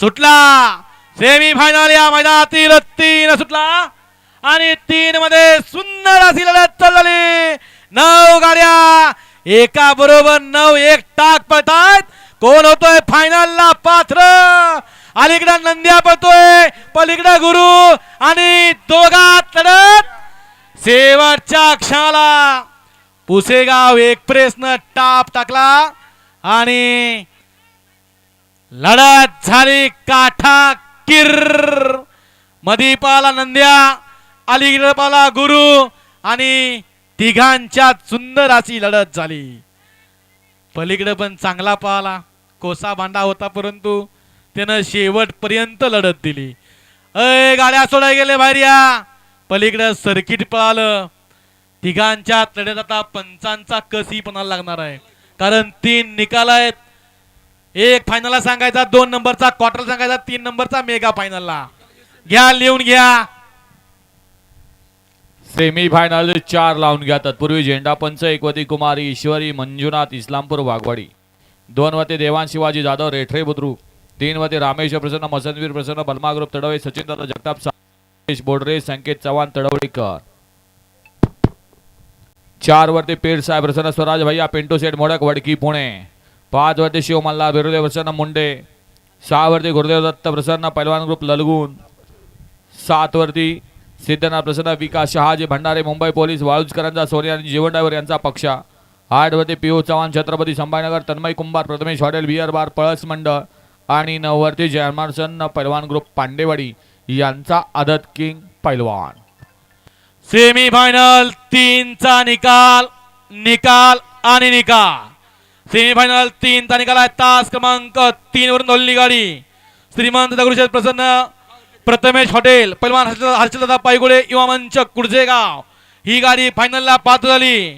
सुटला. Semi final या मैदानातील तीन सुटला. आणि तीन मध्ये सुंदर अशी लढत चालली नऊ गाड्या. एका बरोबर नऊ एक टाक पळतात कोण होतोय फायनलला पात्र? अलीकडे नंद्या पळतोय. पलीकडे गुरु आणि दोघात लढत. शेवटच्या क्षणाला पुसेगाव एक्सप्रेसनं टाप टाकला. आणि लढत झाली काठा किर. मधीपाला नंद्या अलीगडपाला गुरु आणि तिघांच्यात सुंदर अशी लढत झाली. पलीकडे पण चांगला पाहला कोसा भांडा होता परंतु त्यानं शेवटपर्यंत लढत दिली. अय गाड्या सोडाय गेले बाहेर या. पलीकडे सर्किट पळालं. तिघांच्या लढत आता पंचांचा कसी पणाला लागणार आहे. कारण तीन निकाल आहेत. एक फायनलला सांगायचा दोन नंबरचा क्वार्टर सांगायचा तीन नंबरचा मेगा फायनलला घ्या लिहून घ्या. सेमी फायनल चार लावून घ्या. तत्पूर्वी झेंडा पंच एकवती कुमारी ईश्वरी मंजुनाथ इस्लामपूर वाघवाडी. दोन वते देवान शिवाजी जाधव रेठरे बुद्रू तीन वते रामेश्वर प्रसन्न मसनवीर प्रसन्न बलमा ग्रुप तडवळे सचिन दादा जगताप साश बोडरे संकेत चव्हाण तडवळीकर. चार वरती पेठ साहेब प्रसन्न स्वराज भैया पिंटू सेठ मोडक वडकी पुणे. पाच वरती शिव मल्ला बिरुदेव प्रसन्न मुंडे. सहावरती गुरुदेव दत्त प्रसन्न पैलवान ग्रुप ललगून. सातवरती सिद्धनाथ प्रसन्न विकास शहाजी भंडारे मुंबई पोलीस वाळूजकरांचा सोनिया आणि जीवन डायवर यांचा पक्ष. आठवरती P Piyu Chavan Chhatrapati Sambhajinagar Tanmay Kumbhar Prathamesh hotel beer bar Palas मंडळ. आणि नववरती जयमार्सन पैलवान ग्रुप पांडेवाडी यांचा आदत किंग पैलवान. सेमी फायनल तीनचा निकाल निकाल आणि निकाल. सेमीफायनल तीन तीनचा आहे तास क्रमांक तीन वरून धोलली गाडी. श्रीमंत दगडूशेठ प्रसन्न प्रथमेश हॉटेल पैलवान हर्षदादा पायगुळे युवा मंच कुडजेगाव ही गाडी फायनलला पात्र झाली.